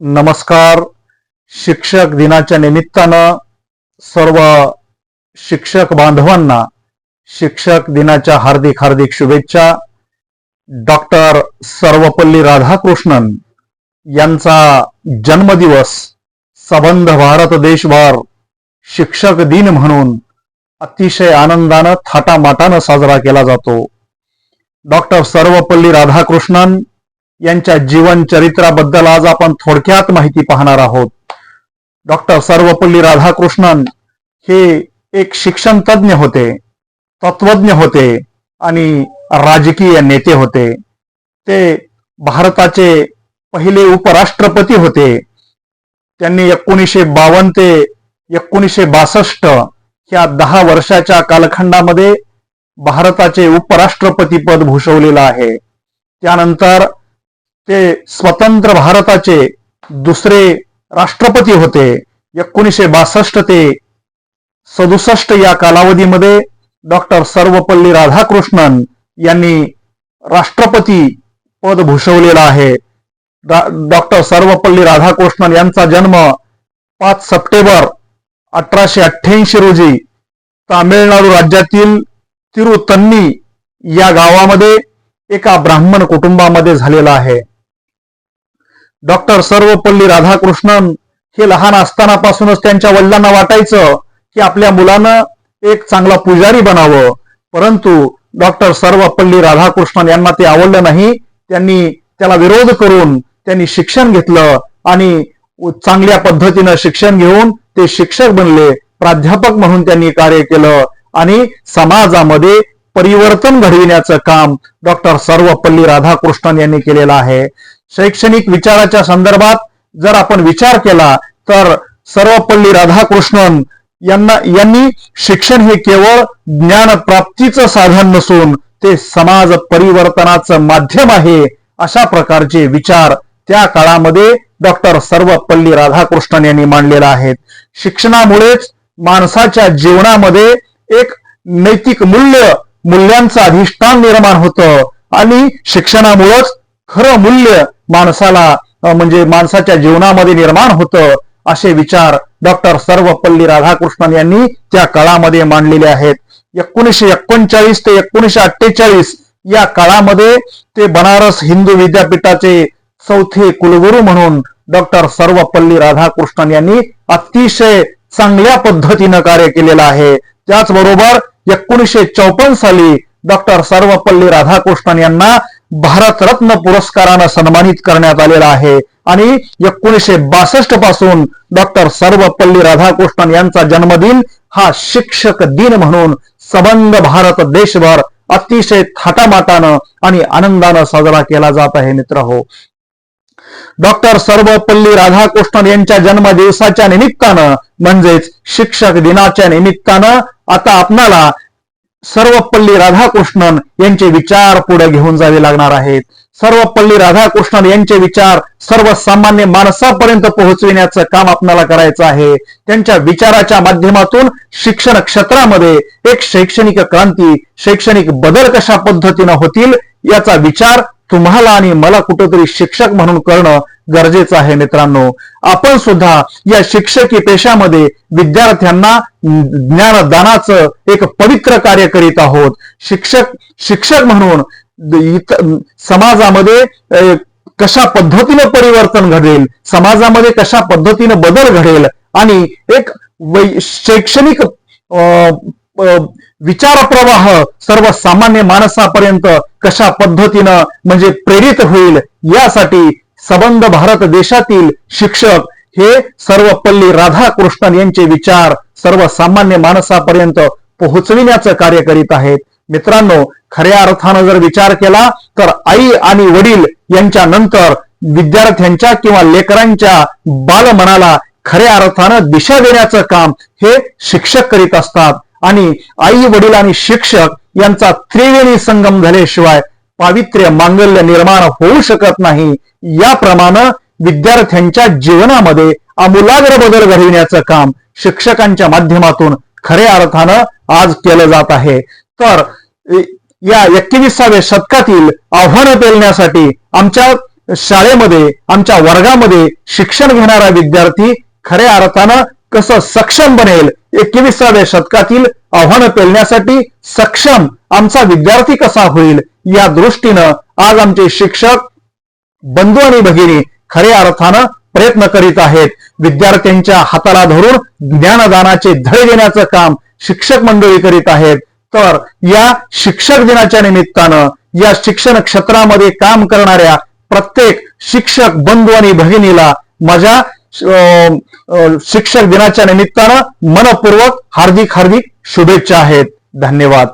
नमस्कार. शिक्षक दिनाच्या निमित्तानं सर्व शिक्षक बांधवांना शिक्षक दिनाच्या हार्दिक हार्दिक शुभेच्छा. डॉक्टर सर्वपल्ली राधाकृष्णन यांचा जन्मदिवस सबंध भारत देशभर शिक्षक दिन म्हणून अतिशय आनंदानं थाटामाटानं साजरा केला जातो. डॉक्टर सर्वपल्ली राधाकृष्णन यांच्या जीवन चरित्राबद्दल आज आपण थोडक्यात माहिती पाहणार आहोत. डॉक्टर सर्वपल्ली राधाकृष्णन हे एक शिक्षण तज्ज्ञ होते तत्वज्ञ होते आणि राजकीय नेते होते. ते भारताचे पहिले उपराष्ट्रपती होते. त्यांनी एकोणीसशे बावन्न ते एकोणीसशे बासष्ट ह्या दहा वर्षाच्या कालखंडामध्ये भारताचे उपराष्ट्रपती पद भूषवलेलं आहे. त्यानंतर ते स्वतंत्र भारताचे दुसरे राष्ट्रपती होते. एकोणीसशे बासष्ट ते सदुसष्ट या कालावधीमध्ये डॉक्टर सर्वपल्ली राधाकृष्णन यांनी राष्ट्रपती पद भूषवलेलं आहे. डॉक्टर सर्वपल्ली राधाकृष्णन यांचा जन्म पाच सप्टेंबर अठराशे अठ्ठ्याऐंशी रोजी तामिळनाडू राज्यातील तिरुतन्नी या गावामध्ये एका ब्राह्मण कुटुंबामध्ये झालेला आहे. डॉक्टर सर्वपल्ली राधाकृष्णन हे लहान असतानापासूनच त्यांच्या वडिलांना वाटायचं की आपल्या मुलानं एक चांगला पुजारी बनावं. परंतु डॉक्टर सर्वपल्ली राधाकृष्णन यांना ते आवडलं नाही. त्यांनी त्याला विरोध करून त्यांनी शिक्षण घेतलं आणि चांगल्या पद्धतीनं शिक्षण घेऊन ते शिक्षक बनले प्राध्यापक म्हणून त्यांनी कार्य केलं आणि समाजामध्ये परिवर्तन घडविण्याचं काम डॉक्टर सर्वपल्ली राधाकृष्णन यांनी केलेलं आहे. शैक्षणिक विचाराच्या संदर्भात जर आपण विचार केला तर सर्वपल्ली राधाकृष्णन यांना यांनी शिक्षण हे केवळ ज्ञान प्राप्तीचं साधन नसून ते समाज परिवर्तनाचं माध्यम आहे अशा प्रकारचे विचार त्या काळामध्ये डॉक्टर सर्वपल्ली राधाकृष्णन यांनी मांडलेला आहेत शिक्षणामुळेच माणसाच्या जीवनामध्ये एक नैतिक मूल्य मूल्यांचं अधिष्ठान निर्माण होतं आणि शिक्षणामुळेच खरं मूल्य माणसाला म्हणजे माणसाच्या जीवनामध्ये निर्माण होतं असे विचार डॉक्टर सर्वपल्ली राधाकृष्णन यांनी त्या काळामध्ये मांडलेले आहेत. एकोणीसशे एकोणचाळीस ते एकोणीसशे अठ्ठेचाळीस या काळामध्ये ते बनारस हिंदू विद्यापीठाचे चौथे कुलगुरू म्हणून डॉक्टर सर्वपल्ली राधाकृष्णन यांनी अतिशय चांगल्या पद्धतीनं कार्य केलेलं आहे. त्याचबरोबर एकोणीसशे चौपन्न साली डॉक्टर सर्वपल्ली राधाकृष्णन यांना भारतरत्न पुरस्कारानं सन्मानित करण्यात आलेला आहे. आणि एकोणीसशे बासष्टपासून डॉक्टर सर्वपल्ली राधाकृष्णन यांचा जन्मदिन हा शिक्षक दिन म्हणून सबंध भारत देशभर अतिशय थाटामाटानं आणि आनंदानं साजरा केला जात आहे मित्र हो. डॉक्टर सर्वपल्ली राधाकृष्णन यांच्या जन्मदिवसाच्या निमित्तानं म्हणजेच शिक्षक दिनाच्या निमित्तानं आता आपणाला सर्वपल्ली राधाकृष्णन यांचे विचार पुढे घेऊन जावे लागणार आहेत. सर्वपल्ली राधाकृष्णन यांचे विचार सर्वसामान्य माणसापर्यंत पोहोचविण्याचं काम आपल्याला करायचं आहे. त्यांच्या विचाराच्या माध्यमातून शिक्षण क्षेत्रामध्ये एक शैक्षणिक क्रांती शैक्षणिक बदल कशा पद्धतीनं होतील याचा विचार तुम्हाला आणि मला कुठंतरी शिक्षक म्हणून करणं गरजेचं आहे मित्रांनो. आपण सुद्धा या शिक्षकी पेशामध्ये विद्यार्थ्यांना ज्ञानदानाचं एक पवित्र कार्य करीत आहोत. शिक्षक शिक्षक म्हणून समाजामध्ये कशा पद्धतीनं परिवर्तन घडेल समाजामध्ये कशा पद्धतीनं बदल घडेल आणि एक शैक्षणिक विचार प्रवाह सर्वसामान्य माणसापर्यंत कशा पद्धतीनं म्हणजे प्रेरित होईल यासाठी सबंध भारत देशातील शिक्षक हे सर्वपल्ली राधाकृष्णन यांचे विचार सर्वसामान्य माणसापर्यंत पोहोचविण्याचं कार्य करीत आहेत. मित्रांनो खऱ्या अर्थानं जर विचार केला तर आई आणि वडील यांच्या नंतर विद्यार्थ्यांच्या किंवा लेकरांच्या बालमनाला खऱ्या अर्थानं दिशा देण्याचं काम हे शिक्षक करीत असतात. आणि आई वडील आणि शिक्षक यांचा त्रिवेणी संगम झाल्याशिवाय पावित्र्य मांगल्य निर्माण होऊ शकत नाही. याप्रमाणे विद्यार्थ्यांच्या जीवनामध्ये आमूलाग्र बदल घडविण्याचं काम शिक्षकांच्या माध्यमातून खऱ्या अर्थानं आज केलं जात आहे. तर या एकविसाव्या शतकातील आव्हानं पेलण्यासाठी आमच्या शाळेमध्ये आमच्या वर्गामध्ये शिक्षण घेणारा विद्यार्थी खऱ्या अर्थानं कसं सक्षम बनेल? एकविसाव्या शतकातील आव्हानं पेलण्यासाठी सक्षम आमचा विद्यार्थी कसा होईल? या दृष्टीनं आज आमचे शिक्षक बंधू आणि भगिनी खऱ्या अर्थानं प्रयत्न करीत आहेत. विद्यार्थ्यांच्या हाताला धरून ज्ञानदानाचे धडे देण्याचं काम शिक्षक मंडळी करीत आहेत. तर या शिक्षक दिनाच्या निमित्तानं या शिक्षण क्षेत्रामध्ये काम करणाऱ्या प्रत्येक शिक्षक बंधू आणि भगिनीला माझ्या शिक्षक दिनाच्या निमित्तानं मनपूर्वक हार्दिक हार्दिक शुभेच्छा आहेत. धन्यवाद.